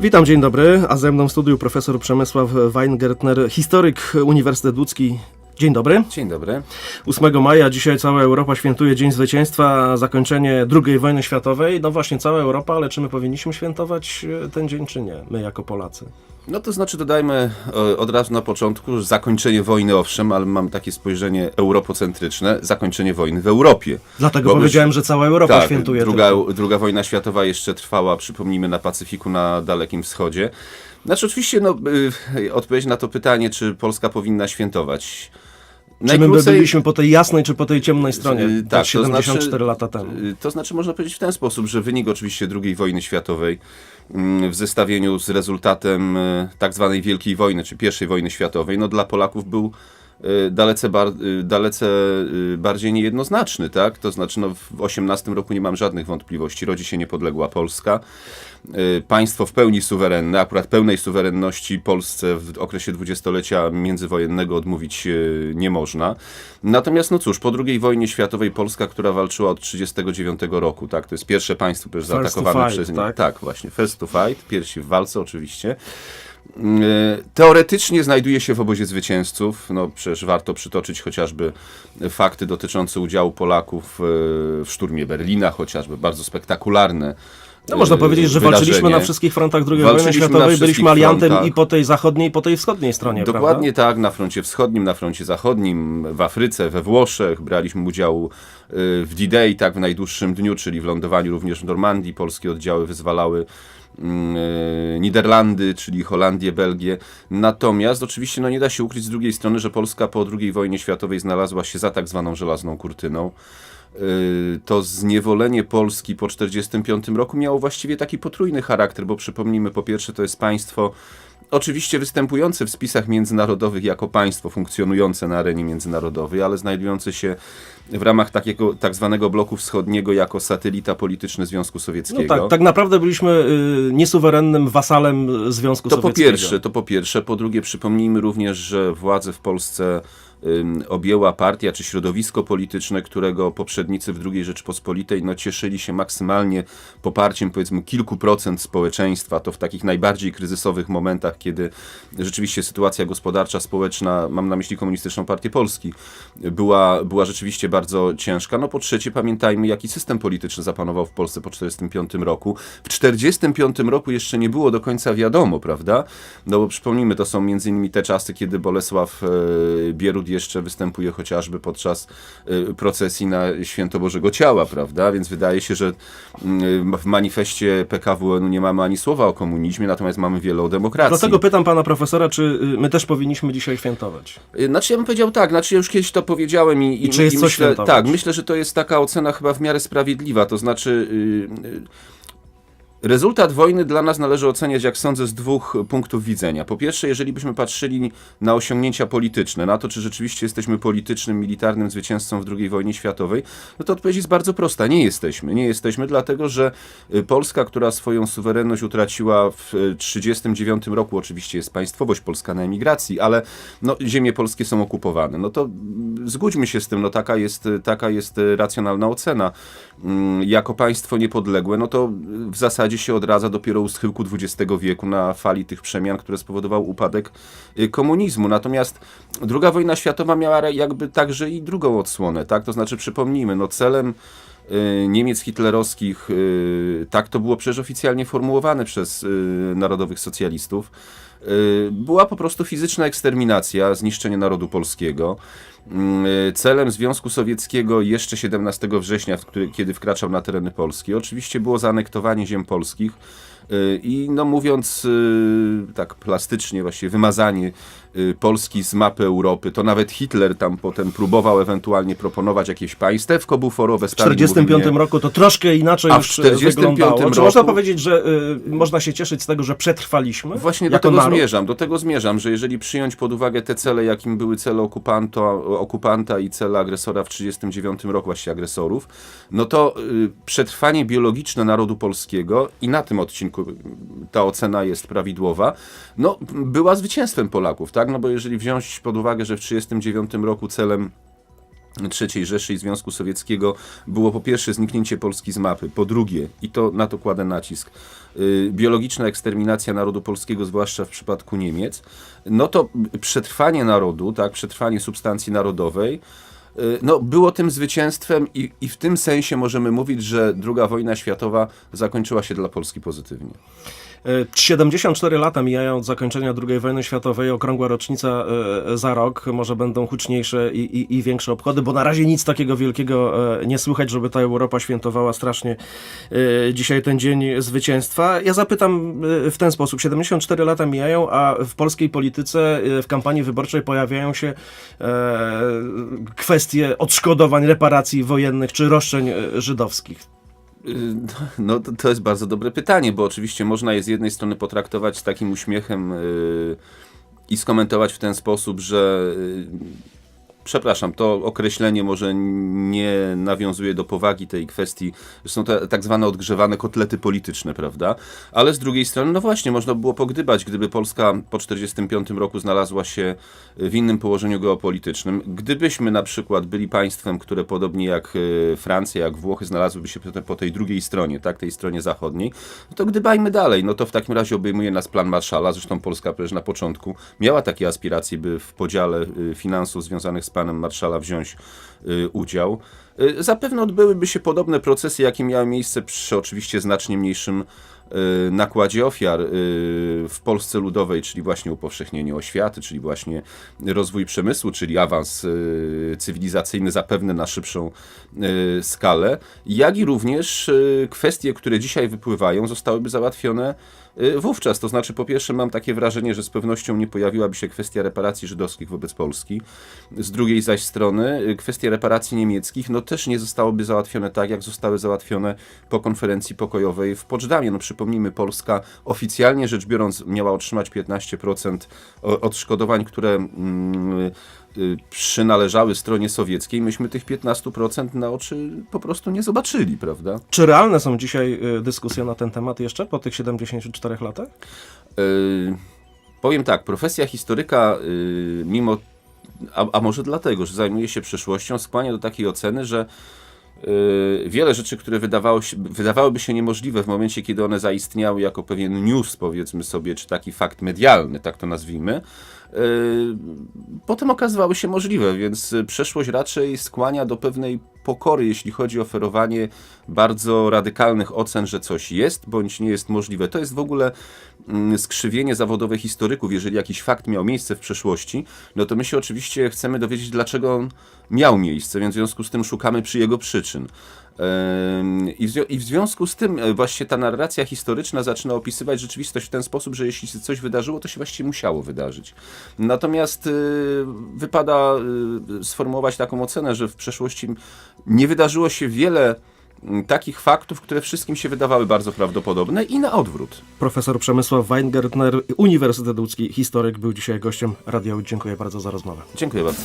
Witam, dzień dobry, a ze mną w studiu profesor Przemysław Weingertner, historyk Uniwersytet Łódzki. Dzień dobry. Dzień dobry. 8 maja, dzisiaj cała Europa świętuje Dzień Zwycięstwa, zakończenie II wojny światowej. No właśnie, cała Europa, ale czy my powinniśmy świętować e, ten dzień, czy nie? My jako Polacy. No to znaczy dodajmy e, od razu na początku, że zakończenie wojny owszem, ale mam takie spojrzenie europocentryczne, zakończenie wojny w Europie. Dlatego Bo powiedziałem, że cała Europa tak, świętuje. druga, tylko. druga wojna światowa jeszcze trwała, przypomnijmy, na Pacyfiku, na Dalekim Wschodzie. Znaczy oczywiście no, y, odpowiedź na to pytanie, czy Polska powinna świętować. Czy my byliśmy po tej jasnej, czy po tej ciemnej stronie? Y, Tak, tak, to 74 znaczy- lata temu. Y, To znaczy, można powiedzieć w ten sposób, że wynik oczywiście II wojny światowej mm, w zestawieniu z rezultatem y, tak zwanej Wielkiej Wojny, czy I wojny światowej, no dla Polaków był dalece, bar, y, dalece y, bardziej niejednoznaczny, tak? To znaczy, no w 18 roku nie mam żadnych wątpliwości. Rodzi się niepodległa Polska. Y, Państwo w pełni suwerenne, akurat pełnej suwerenności Polsce w okresie dwudziestolecia międzywojennego odmówić y, nie można. Natomiast, no cóż, po II wojnie światowej Polska, która walczyła od 1939 roku, tak, to jest pierwsze państwo to zaatakowane fight, przez nie. tak? Tak, właśnie, first to fight, pierwsi w walce oczywiście. Y, Teoretycznie znajduje się w obozie zwycięzców. No przecież warto przytoczyć chociażby fakty dotyczące udziału Polaków y, w szturmie Berlina, chociażby bardzo spektakularne. No można y, powiedzieć, że wydarzenie. walczyliśmy na wszystkich frontach II wojny światowej, byliśmy aliantem frontach. i po tej zachodniej, i po tej wschodniej stronie, Dokładnie prawda? tak, na froncie wschodnim, na froncie zachodnim, w Afryce, we Włoszech. Braliśmy udział w D-Day, tak, w najdłuższym dniu, czyli w lądowaniu również w Normandii. Polskie oddziały wyzwalały Niderlandy, czyli Holandię, Belgię. Natomiast oczywiście no, nie da się ukryć z drugiej strony, że Polska po II wojnie światowej znalazła się za tak zwaną żelazną kurtyną. Y, To zniewolenie Polski po 1945 roku miało właściwie taki potrójny charakter, bo przypomnijmy, po pierwsze to jest państwo oczywiście występujące w spisach międzynarodowych jako państwo funkcjonujące na arenie międzynarodowej, ale znajdujące się w ramach takiego tak zwanego bloku wschodniego jako satelita polityczny Związku No Sowieckiego. tak, tak naprawdę byliśmy y, niesuwerennym wasalem Związku To po Sowieckiego. pierwsze, to po pierwsze. Po drugie, przypomnijmy również, że władzę w Polsce objęła partia czy środowisko polityczne, którego poprzednicy w II Rzeczypospolitej no, cieszyli się maksymalnie poparciem powiedzmy kilku procent społeczeństwa. To w takich najbardziej kryzysowych momentach, kiedy rzeczywiście sytuacja gospodarcza, społeczna, mam na myśli Komunistyczną Partię Polski, była, była rzeczywiście bardzo ciężka. No po trzecie, pamiętajmy, jaki system polityczny zapanował w Polsce po 1945 roku. W 1945 roku jeszcze nie było do końca wiadomo, prawda? No bo przypomnijmy, to są między innymi te czasy, kiedy Bolesław e, Bierut jeszcze występuje chociażby podczas e, procesji na Święto Bożego Ciała, prawda? Więc wydaje się, że mm, w manifestie PKWN nie mamy ani słowa o komunizmie, natomiast mamy wiele o demokracji. Dlatego pytam pana profesora, czy y, my też powinniśmy dzisiaj świętować? Y, Znaczy ja bym powiedział tak, znaczy ja już kiedyś to powiedziałem i, I czy jest co myślę, tak, myślę, że to jest taka ocena chyba w miarę sprawiedliwa, to znaczy y, y, rezultat wojny dla nas należy oceniać, jak sądzę, z dwóch punktów widzenia. Po pierwsze, jeżeli byśmy patrzyli na osiągnięcia polityczne, na to, czy rzeczywiście jesteśmy politycznym, militarnym zwycięzcą w II wojnie światowej, no to odpowiedź jest bardzo prosta. Nie jesteśmy. Nie jesteśmy, dlatego że y, Polska, która swoją suwerenność utraciła w 1939 roku, oczywiście jest państwowość polska na emigracji, ale no, ziemie polskie są okupowane. No to mm, zgódźmy się z tym, no taka jest, taka jest y, racjonalna ocena. Mm, Jako państwo niepodległe, no to w zasadzie się odradza dopiero u schyłku XX wieku na fali tych przemian, które spowodował upadek y, komunizmu. Natomiast druga wojna światowa miała jakby także i drugą odsłonę, tak? To znaczy przypomnijmy, no celem y, Niemiec hitlerowskich, y, tak to było przecież oficjalnie formułowane przez narodowych socjalistów, była po prostu fizyczna eksterminacja, zniszczenie narodu polskiego. Mm, y, Celem Związku Sowieckiego jeszcze 17 września, kiedy wkraczał na tereny Polski, oczywiście było zaanektowanie ziem polskich y, i no mówiąc y, tak plastycznie, właściwie wymazanie y, Polski z mapy Europy. To nawet Hitler tam potem próbował ewentualnie proponować jakieś państewko buforowe. W 1945 roku to troszkę inaczej A w już 45 wyglądało. Czy roku- można powiedzieć, że y, można się cieszyć z tego, że przetrwaliśmy? Właśnie do tego naród? zmierzam, do tego zmierzam, że jeżeli przyjąć pod uwagę te cele, jakim były cele okupanta, okupanta i cele agresora w 1939 roku, właściwie agresorów, no to y, przetrwanie biologiczne narodu polskiego i na tym odcinku y, ta ocena jest prawidłowa, no była zwycięstwem Polaków, tak? No bo jeżeli wziąć pod uwagę, że w 1939 roku celem III Rzeszy i Związku Sowieckiego było po pierwsze zniknięcie Polski z mapy, po drugie, i to na to kładę nacisk, y, biologiczna eksterminacja narodu polskiego, zwłaszcza w przypadku Niemiec, no to przetrwanie narodu, tak, przetrwanie substancji narodowej, no, było tym zwycięstwem i, i w tym sensie możemy mówić, że II wojna światowa zakończyła się dla Polski pozytywnie. E, 74 lata mijają od zakończenia II wojny światowej, okrągła rocznica e, za rok, może będą huczniejsze i, i, i większe obchody, bo na razie nic takiego wielkiego nie słychać, żeby ta Europa świętowała strasznie dzisiaj ten dzień zwycięstwa. Ja zapytam w ten sposób, 74 lata mijają, a w polskiej polityce w kampanii wyborczej pojawiają się e, odszkodowań, reparacji wojennych czy roszczeń e, żydowskich. Y, No, to, jest bardzo dobre pytanie, bo oczywiście można je z jednej strony potraktować z takim uśmiechem yy, i skomentować w ten sposób, że yy, przepraszam, to określenie może nie nawiązuje do powagi tej kwestii. Są to tak zwane odgrzewane kotlety polityczne, prawda? Ale z drugiej strony, no właśnie, można by było pogdybać, gdyby Polska po 1945 roku znalazła się w innym położeniu geopolitycznym. Gdybyśmy na przykład byli państwem, które podobnie jak e, Francja, jak Włochy znalazłyby się po te- tej drugiej stronie, tak, tej stronie zachodniej, no to gdybajmy dalej. No to w takim razie obejmuje nas plan Marszala. Zresztą Polska przecież na początku miała takie aspiracje, by w podziale y, finansów związanych z planem Marszala wziąć y, udział. Y, Zapewne odbyłyby się podobne procesy, jakie miały miejsce przy oczywiście znacznie mniejszym y, nakładzie ofiar w Polsce Ludowej, czyli właśnie upowszechnienie oświaty, czyli właśnie rozwój przemysłu, czyli awans cywilizacyjny zapewne na szybszą skalę, jak i również kwestie, które dzisiaj wypływają, zostałyby załatwione wówczas. To znaczy, po pierwsze, mam takie wrażenie, że z pewnością nie pojawiłaby się kwestia reparacji żydowskich wobec Polski. Z drugiej zaś strony, y, kwestie reparacji niemieckich, no też nie zostałyby załatwione tak, jak zostały załatwione po konferencji pokojowej w Poczdamie. No przypomnijmy, Polska oficjalnie rzecz biorąc miała otrzymać 15% o- odszkodowań, które mm, y, przynależały stronie sowieckiej. Myśmy tych 15% na oczy po prostu nie zobaczyli, prawda? Czy realne są dzisiaj y, dyskusje na ten temat jeszcze po tych 74 latach? Yy, powiem tak, profesja historyka, yy, mimo, a, a może dlatego, że zajmuje się przeszłością, skłania do takiej oceny, że wiele rzeczy, które wydawało się, wydawałyby się niemożliwe w momencie, kiedy one zaistniały jako pewien news, powiedzmy sobie, czy taki fakt medialny, tak to nazwijmy, yy, potem okazywały się możliwe, więc y, przeszłość raczej skłania do pewnej pokory, jeśli chodzi o oferowanie bardzo radykalnych ocen, że coś jest bądź nie jest możliwe. To jest w ogóle mm, skrzywienie zawodowe historyków. Jeżeli jakiś fakt miał miejsce w przeszłości, no to my się oczywiście chcemy dowiedzieć, dlaczego on miał miejsce, więc w związku z tym szukamy przy jego przyczyn. I w, związku z tym e, właśnie ta narracja historyczna zaczyna opisywać rzeczywistość w ten sposób, że jeśli coś wydarzyło, to się właściwie musiało wydarzyć. Natomiast y, wypada y, sformułować taką ocenę, że w przeszłości nie wydarzyło się wiele takich faktów, które wszystkim się wydawały bardzo prawdopodobne i na odwrót. Profesor Przemysław Weingartner, Uniwersytet Łódzki, historyk, był dzisiaj gościem Radia. Dziękuję bardzo za rozmowę. Dziękuję bardzo.